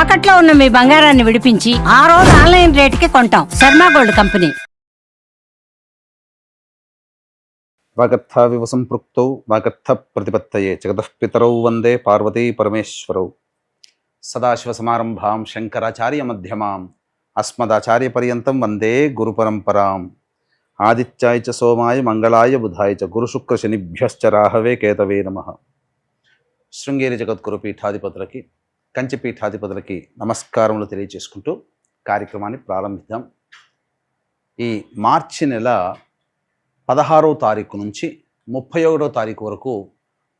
తాకట్లో ఉన్న మీ బంగారాన్ని విడిపించి ఆ రోజు ఆన్లైన్ రేటుకి కొంటాం. Sharma gold company. వాగర్థ వివ సంపృక్తౌ వాగర్థ ప్రతిపత్తయే జగతఃపితరౌ వందే పార్వతీ పరమేశ్వరౌ. సదాశివసమారంభాం శంకరాచార్య మధ్యమాం అస్మదాచార్యపర్యంతం వందే గురుపరంపరాం ఆదిత్యాయ చ సోమాయ మంగళాయ బుధాయ చ గురుశుక్రశనిభ్యశ్చ రాహవే కేతవే నమ. శృంగేరి జగద్గురు పీఠాధిపతులకి కంచిపీఠాధిపతులకి నమస్కారములు తెలియజేసుకుంటూ కార్యక్రమాన్ని ప్రారంభిద్దాం. ఈ మార్చి నెల పదహారవ తారీఖు నుంచి ముప్పై ఒకటో తారీఖు వరకు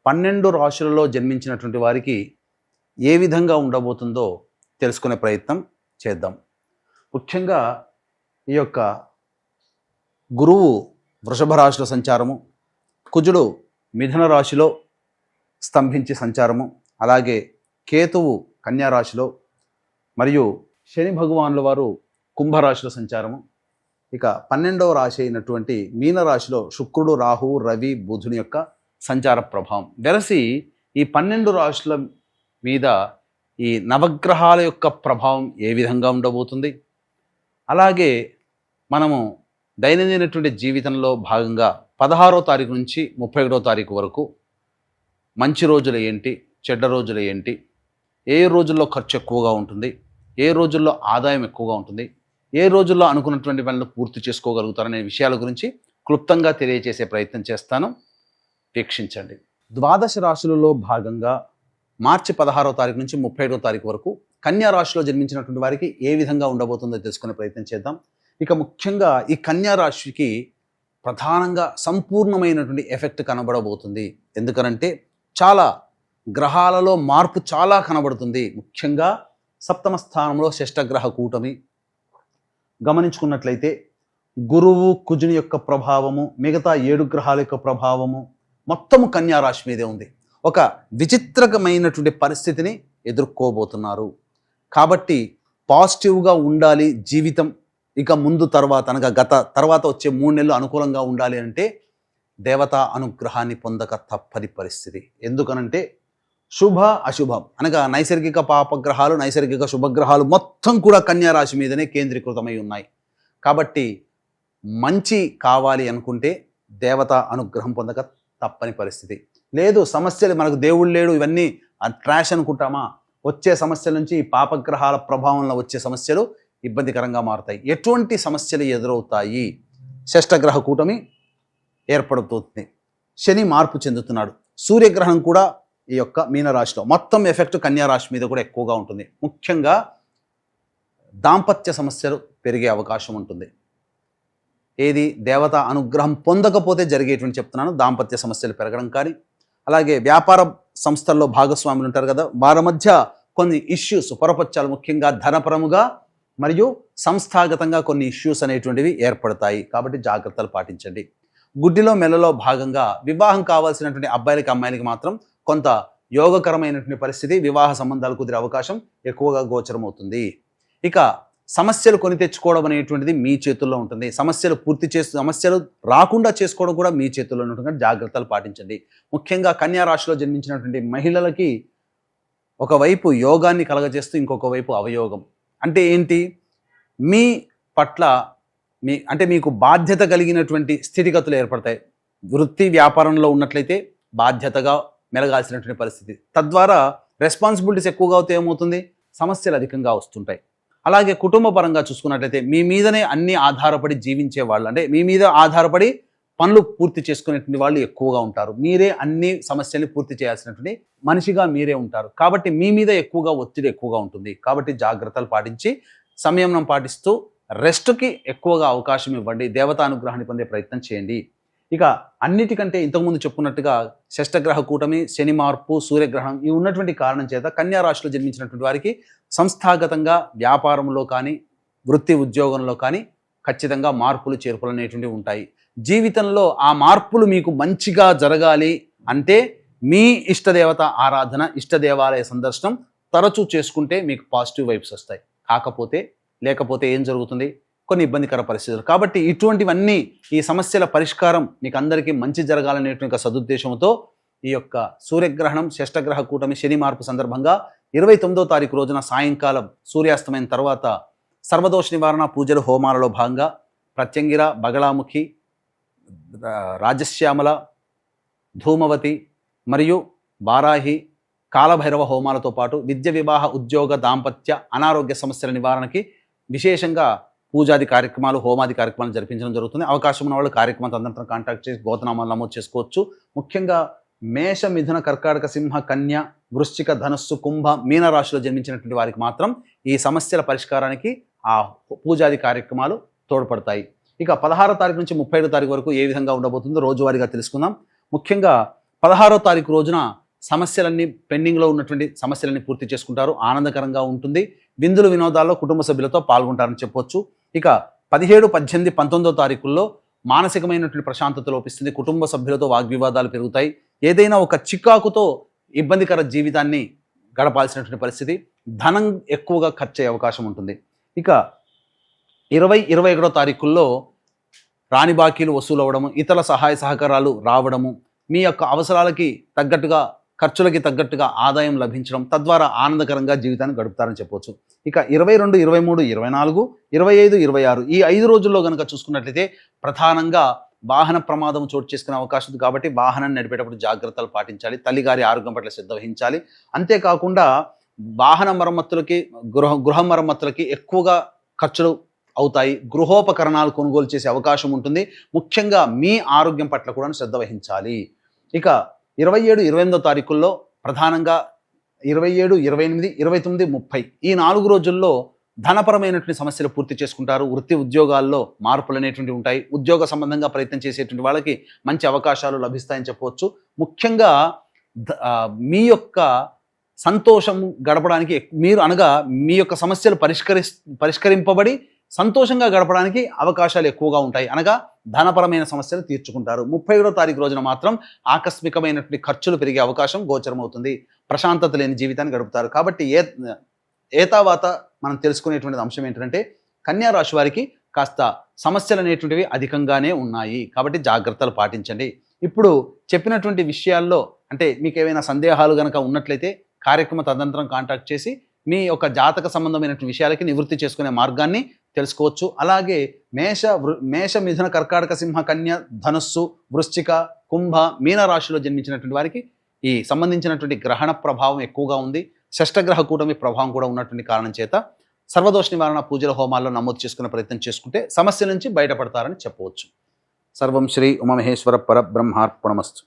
పన్నెండు రాశులలో జన్మించినటువంటి వారికి ఏ విధంగా ఉండబోతుందో తెలుసుకునే ప్రయత్నం చేద్దాం. ముఖ్యంగా ఈ యొక్క గురువు వృషభ రాశిలో సంచారము కుజుడు మిథున రాశిలో స్తంభించి సంచారము అలాగే కేతువు కన్యారాశిలో మరియు శని భగవానుల వారు కుంభరాశిలో సంచారము. ఇక పన్నెండవ రాశి అయినటువంటి మీనరాశిలో శుక్రుడు రాహువు రవి బుధుని యొక్క సంచార ప్రభావం. వెరసి ఈ పన్నెండు రాశుల మీద ఈ నవగ్రహాల యొక్క ప్రభావం ఏ విధంగా ఉండబోతుంది? అలాగే మనము దైనందినటువంటి జీవితంలో భాగంగా పదహారో తారీఖు నుంచి ముప్పై ఒకటో తారీఖు వరకు మంచి రోజులు ఏంటి? చెడ్డ రోజులు ఏంటి? ఏ రోజుల్లో ఖర్చు ఎక్కువగా ఉంటుంది? ఏ రోజుల్లో ఆదాయం ఎక్కువగా ఉంటుంది? ఏ రోజుల్లో అనుకున్నటువంటి పనులు పూర్తి చేసుకోగలుగుతారనే విషయాల గురించి క్లుప్తంగా తెలియజేసే ప్రయత్నం చేస్తాను. వీక్షించండి. ద్వాదశ రాశులలో భాగంగా మార్చి పదహారో తారీఖు నుంచి ముప్పై ఐదో తారీఖు వరకు కన్యా రాశిలో జన్మించినటువంటి వారికి ఏ విధంగా ఉండబోతుందో తెలుసుకునే ప్రయత్నం చేద్దాం. ఇక ముఖ్యంగా ఈ కన్యా రాశికి ప్రధానంగా సంపూర్ణమైనటువంటి ఎఫెక్ట్ కనబడబోతుంది. ఎందుకనంటే చాలా గ్రహాలలో మార్పు చాలా కనబడుతుంది. ముఖ్యంగా సప్తమ స్థానంలో షష్టగ్రహ కూటమి. గమనించుకున్నట్లయితే గురువు కుజుని యొక్క ప్రభావము మిగతా ఏడు గ్రహాల యొక్క ప్రభావము మొత్తము కన్యా రాశి మీదే ఉంది. ఒక విచిత్రకమైనటువంటి పరిస్థితిని ఎదుర్కోబోతున్నారు. కాబట్టి పాజిటివ్గా ఉండాలి జీవితం. ఇక ముందు తర్వాత అనగా గత తర్వాత వచ్చే మూడు నెలలు అనుకూలంగా ఉండాలి అంటే దేవతా అనుగ్రహాన్ని పొందక తప్పని పరిస్థితి. ఎందుకనంటే శుభ అశుభం అనగా నైసర్గిక పాపగ్రహాలు నైసర్గిక శుభగ్రహాలు మొత్తం కూడా కన్యా రాశి మీదనే కేంద్రీకృతమై ఉన్నాయి. కాబట్టి మంచి కావాలి అనుకుంటే దేవత అనుగ్రహం పొందక తప్పని పరిస్థితి. లేదు సమస్యలు మనకు దేవుడు లేడు ఇవన్నీ ట్రాష్ అనుకుంటామా? వచ్చే సమస్యల నుంచి ఈ పాపగ్రహాల ప్రభావంలో వచ్చే సమస్యలు ఇబ్బందికరంగా మారుతాయి. ఎటువంటి సమస్యలు ఎదురవుతాయి? షష్టగ్రహ కూటమి ఏర్పడుతుంది. శని మార్పు చెందుతున్నాడు. సూర్యగ్రహణం కూడా ఈ యొక్క మీనరాశిలో. మొత్తం ఎఫెక్ట్ కన్యా రాశి మీద కూడా ఎక్కువగా ఉంటుంది. ముఖ్యంగా దాంపత్య సమస్యలు పెరిగే అవకాశం ఉంటుంది. ఏది దేవత అనుగ్రహం పొందకపోతే జరిగేటువంటి చెప్తున్నాను. దాంపత్య సమస్యలు పెరగడం కానీ అలాగే వ్యాపార సంస్థల్లో భాగస్వాములు ఉంటారు కదా వారి మధ్య కొన్ని ఇష్యూస్ పొరపచ్చాలు ముఖ్యంగా ధనపరముగా మరియు సంస్థాగతంగా కొన్ని ఇష్యూస్ అనేటువంటివి ఏర్పడతాయి. కాబట్టి జాగ్రత్తలు పాటించండి. గుడ్డిలో మెల్లలో భాగంగా వివాహం కావాల్సినటువంటి అబ్బాయిలకి అమ్మాయిలకి మాత్రం కొంత యోగకరమైనటువంటి పరిస్థితి వివాహ సంబంధాలు కుదిరే అవకాశం ఎక్కువగా గోచరమవుతుంది. ఇక సమస్యలు కొని తెచ్చుకోవడం అనేటువంటిది మీ చేతుల్లో ఉంటుంది. సమస్యలు పూర్తి చేస్తూ సమస్యలు రాకుండా చేసుకోవడం కూడా మీ చేతుల్లో ఉంటుంది. జాగ్రత్తలు పాటించండి. ముఖ్యంగా కన్యా రాశిలో జన్మించినటువంటి మహిళలకి ఒకవైపు యోగాన్ని కలగజేస్తూ ఇంకొక వైపు అవయోగం. అంటే ఏంటి? మీ పట్ల మీ అంటే మీకు బాధ్యత కలిగినటువంటి స్థితిగతులు ఏర్పడతాయి. వృత్తి వ్యాపారంలో ఉన్నట్లయితే బాధ్యతగా మెలగాల్సినటువంటి పరిస్థితి. తద్వారా రెస్పాన్సిబిలిటీస్ ఎక్కువగా అవుతే ఏమవుతుంది? సమస్యలు అధికంగా వస్తుంటాయి. అలాగే కుటుంబ పరంగా చూసుకున్నట్లయితే మీ మీదనే అన్ని ఆధారపడి జీవించే వాళ్ళు అంటే మీ మీద ఆధారపడి పనులు పూర్తి చేసుకునేటువంటి వాళ్ళు ఎక్కువగా ఉంటారు. మీరే అన్ని సమస్యల్ని పూర్తి చేయాల్సినటువంటి మనిషిగా మీరే ఉంటారు. కాబట్టి మీ మీద ఎక్కువగా ఒత్తిడి ఎక్కువగా ఉంటుంది. కాబట్టి జాగ్రత్తలు పాటించి సంయమనం పాటిస్తూ రెస్ట్కి ఎక్కువగా అవకాశం ఇవ్వండి. దేవతా అనుగ్రహాన్ని పొందే ప్రయత్నం చేయండి. ఇక అన్నిటికంటే ఇంతకుముందు చెప్పుకున్నట్టుగా షష్టగ్రహ కూటమి శని మార్పు సూర్యగ్రహణం ఇవి ఉన్నటువంటి కారణం చేత కన్యా రాశిలో జన్మించినటువంటి వారికి సంస్థాగతంగా వ్యాపారంలో కానీ వృత్తి ఉద్యోగంలో కానీ ఖచ్చితంగా మార్పులు చేర్పులు అనేటువంటివి ఉంటాయి. జీవితంలో ఆ మార్పులు మీకు మంచిగా జరగాలి అంటే మీ ఇష్టదేవత ఆరాధన ఇష్ట దేవాలయ సందర్శనం తరచూ చేసుకుంటే మీకు పాజిటివ్ వైబ్స్ వస్తాయి. కాకపోతే లేకపోతే ఏం జరుగుతుంది? కొన్ని ఇబ్బందికర పరిస్థితులు. కాబట్టి ఇటువంటివన్నీ ఈ సమస్యల పరిష్కారం మీకు అందరికీ మంచి జరగాలనేటువంటి సదుద్దేశంతో ఈ యొక్క సూర్యగ్రహణం షష్టగ్రహ కూటమి శని మార్పు సందర్భంగా ఇరవై తొమ్మిదో తారీఖు రోజున సాయంకాలం సూర్యాస్తమైన తర్వాత సర్వదోష నివారణ పూజలు హోమాలలో భాగంగా ప్రత్యంగిర బగళాముఖి రాజశ్యామల ధూమవతి మరియు బారాహి కాలభైరవ హోమాలతో పాటు విద్య వివాహ ఉద్యోగ దాంపత్య అనారోగ్య సమస్యల నివారణకి విశేషంగా పూజాది కార్యక్రమాలు హోమాది కార్యక్రమాలు జరిపించడం జరుగుతుంది. అవకాశం ఉన్న వాళ్ళు కార్యక్రమం తదనంతరం కాంటాక్ట్ చేసి గోతనామాలు నమోదు చేసుకోవచ్చు. ముఖ్యంగా మేష మిథున కర్కాటక సింహ కన్య వృశ్చిక ధనస్సు కుంభ మీన రాశిలో జన్మించినటువంటి వారికి మాత్రం ఈ సమస్యల పరిష్కారానికి ఆ పూజాది కార్యక్రమాలు తోడ్పడతాయి. ఇక పదహారో తారీఖు నుంచి ముప్పై ఐదో తారీఖు వరకు ఏ విధంగా ఉండబోతుందో రోజువారీగా తెలుసుకుందాం. ముఖ్యంగా పదహారో తారీఖు రోజున సమస్యలన్నీ పెండింగ్లో ఉన్నటువంటి సమస్యలన్నీ పూర్తి చేసుకుంటారు. ఆనందకరంగా ఉంటుంది. విందులు వినోదాల్లో కుటుంబ సభ్యులతో పాల్గొంటారని చెప్పొచ్చు. ఇక పదిహేడు పద్దెనిమిది పంతొమ్మిదో తారీఖుల్లో మానసికమైనటువంటి ప్రశాంతత లోపిస్తుంది. కుటుంబ సభ్యులతో వాగ్వివాదాలు పెరుగుతాయి. ఏదైనా ఒక చికాకుతో ఇబ్బందికర జీవితాన్ని గడపాల్సినటువంటి పరిస్థితి ధనం ఎక్కువగా ఖర్చు అయ్యే అవకాశం ఉంటుంది. ఇక ఇరవై ఇరవై ఒకటో తారీఖుల్లో రాణి బాకీలు వసూలు అవ్వడము ఇతర సహాయ సహకారాలు రావడము మీ యొక్క అవసరాలకి తగ్గట్టుగా ఖర్చులకి తగ్గట్టుగా ఆదాయం లభించడం తద్వారా ఆనందకరంగా జీవితాన్ని గడుపుతారని చెప్పవచ్చు ఇక ఇరవై రెండు ఇరవై మూడు ఇరవై నాలుగు ఇరవై ఐదు ఇరవై ఆరు ఈ ఐదు రోజుల్లో కనుక చూసుకున్నట్లయితే ప్రధానంగా వాహన ప్రమాదం చోటు చేసుకునే అవకాశం ఉంది కాబట్టి వాహనాన్ని నడిపేటప్పుడు జాగ్రత్తలు పాటించాలి. తల్లిగారి ఆరోగ్యం పట్ల శ్రద్ధ వహించాలి. అంతేకాకుండా వాహన మరమ్మతులకి గృహ గృహ మరమ్మతులకి ఎక్కువగా ఖర్చులు అవుతాయి. గృహోపకరణాలు కొనుగోలు చేసే అవకాశం ఉంటుంది. ముఖ్యంగా మీ ఆరోగ్యం పట్ల కూడా శ్రద్ధ వహించాలి. ఇక ఇరవై ఏడు ఇరవై ఎనిమిదో తారీఖుల్లో ప్రధానంగా ఇరవై ఏడు ఇరవై ఎనిమిది ఇరవై తొమ్మిది ముప్పై ఈ నాలుగు రోజుల్లో ధనపరమైనటువంటి సమస్యలు పూర్తి చేసుకుంటారు. వృత్తి ఉద్యోగాల్లో మార్పులు అనేటువంటి ఉంటాయి. ఉద్యోగ సంబంధంగా ప్రయత్నం చేసేటువంటి వాళ్ళకి మంచి అవకాశాలు లభిస్తాయని చెప్పవచ్చు. ముఖ్యంగా మీ యొక్క సంతోషం గడపడానికి మీరు అనగా మీ యొక్క సమస్యలు పరిష్కరి పరిష్కరింపబడి సంతోషంగా గడపడానికి అవకాశాలు ఎక్కువగా ఉంటాయి అనగా ధనపరమైన సమస్యలు తీర్చుకుంటారు. ముప్పై ఒకటో తారీఖు రోజున మాత్రం ఆకస్మికమైనటువంటి ఖర్చులు పెరిగే అవకాశం గోచరమవుతుంది. ప్రశాంతత లేని జీవితాన్ని గడుపుతారు. కాబట్టి ఏ ఏతావాత మనం తెలుసుకునేటువంటి అంశం ఏంటంటే కన్యా రాశి వారికి కాస్త సమస్యలు అనేటువంటివి అధికంగానే ఉన్నాయి. కాబట్టి జాగ్రత్తలు పాటించండి. ఇప్పుడు చెప్పినటువంటి విషయాల్లో అంటే మీకు ఏమైనా సందేహాలు కనుక ఉన్నట్లయితే కార్యక్రమ తదనంతరం కాంటాక్ట్ చేసి మీ యొక్క జాతక సంబంధమైనటువంటి విషయాలకి నివృత్తి చేసుకునే మార్గాన్ని తెలుసుకోవచ్చు. అలాగే మేష వృ మేష మిథున కర్కాటక సింహ కన్య ధనుస్సు వృశ్చిక కుంభ మీన రాశిలో జన్మించినటువంటి వారికి ఈ సంబంధించినటువంటి గ్రహణ ప్రభావం ఎక్కువగా ఉంది. షష్టగ్రహ కూటమి ప్రభావం కూడా ఉన్నటువంటి కారణం చేత సర్వదోష నివారణ పూజల హోమాల్లో నమోదు చేసుకునే ప్రయత్నం చేసుకుంటే సమస్య నుంచి బయటపడతారని చెప్పవచ్చు. సర్వం శ్రీ ఉమమహేశ్వర పరబ్రహ్మార్పణమస్తు